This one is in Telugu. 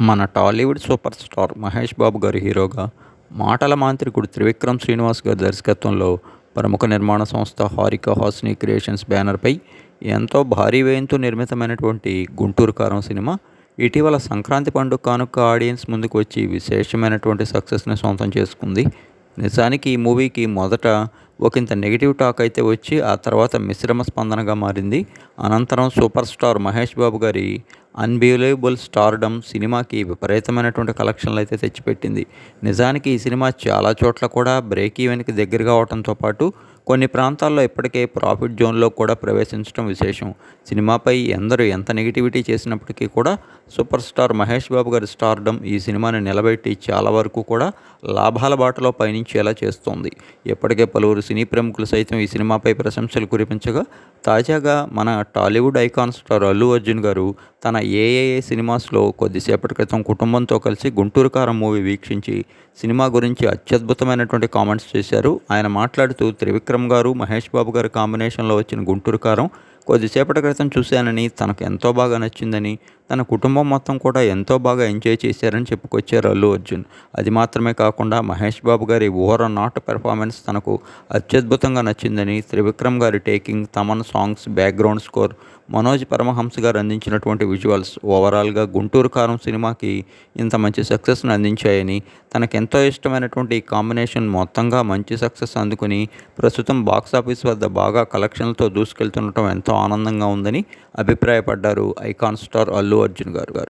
మన Tollywood super star Mahesh Babu గారి హీరోగా మాటల మాంత్రికుడు త్రివిక్రమ్ శ్రీనివాస్ గారి దర్శకత్వంలో ప్రముఖ నిర్మాణ సంస్థ హారిక హాస్ని క్రియేషన్స్ బ్యానర్పై ఎంతో భారీ వ్యయంతో నిర్మితమైనటువంటి గుంటూరు కారం సినిమా ఇటీవల సంక్రాంతి పండుగ కానుక ఆడియన్స్ ముందుకు వచ్చి విశేషమైనటువంటి సక్సెస్ని సొంతం చేసుకుంది. నిజానికి ఈ మూవీకి మొదట ఒకంత నెగిటివ్ టాక్ అయితే వచ్చి ఆ తర్వాత మిశ్రమ స్పందనగా మారింది. అనంతరం సూపర్ స్టార్ మహేష్ బాబు గారి అన్బిలీవబుల్ స్టార్డమ్ సినిమాకి విపరీతమైనటువంటి కలెక్షన్లు అయితే తెచ్చిపెట్టింది. నిజానికి ఈ సినిమా చాలా చోట్ల కూడా బ్రేక్ ఈవెన్కి దగ్గరగా అవడంతో పాటు కొన్ని ప్రాంతాల్లో ఇప్పటికే ప్రాఫిట్ జోన్లో కూడా ప్రవేశించడం విశేషం. సినిమాపై ఎందరూ ఎంత నెగిటివిటీ చేసినప్పటికీ కూడా సూపర్ స్టార్ మహేష్ బాబు గారి స్టార్డమ్ ఈ సినిమాని నిలబెట్టి చాలా వరకు కూడా లాభాల బాటలో పయనించేలా చేస్తోంది. ఇప్పటికే పలువురు సినీ ప్రముఖులు సైతం ఈ సినిమాపై ప్రశంసలు కురిపించగా తాజాగా మన Tollywood icon star Allu Arjun గారు తన ఏఏఏ సినిమాస్లో కొద్దిసేపటి క్రితం కుటుంబంతో కలిసి గుంటూరు కారం మూవీ వీక్షించి సినిమా గురించి అత్యద్భుతమైనటువంటి కామెంట్స్ చేశారు. ఆయన మాట్లాడుతూ త్రివిక్రమ్ గారు మహేష్ బాబు గారి కాంబినేషన్లో వచ్చిన గుంటూరు కారం కొద్దిసేపటి క్రితం చూశానని తనకు ఎంతో బాగా నచ్చిందని తన కుటుంబం మొత్తం కూడా ఎంతో బాగా ఎంజాయ్ చేశారని చెప్పుకొచ్చారు అల్లు అర్జున్. అది మాత్రమే కాకుండా మహేష్ బాబు గారి ఓవర్ నాట్ పెర్ఫార్మెన్స్ తనకు అత్యద్భుతంగా నచ్చిందని త్రివిక్రమ్ గారి taking Thaman songs background score Manoj Paramahamsa గారు అందించినటువంటి విజువల్స్ ఓవరాల్గా గుంటూరు కారం సినిమాకి ఇంత మంచి సక్సెస్ను అందించాయని తనకెంతో ఇష్టమైనటువంటి ఈ కాంబినేషన్ మొత్తంగా మంచి సక్సెస్ అందుకుని ప్రస్తుతం బాక్సాఫీస్ వద్ద బాగా కలెక్షన్లతో దూసుకెళ్తుండటం ఎంతో ఆనందంగా ఉందని అభిప్రాయపడ్డారు ఐకాన్ స్టార్ అల్లు అల్లు అర్జున్ గారు గారు.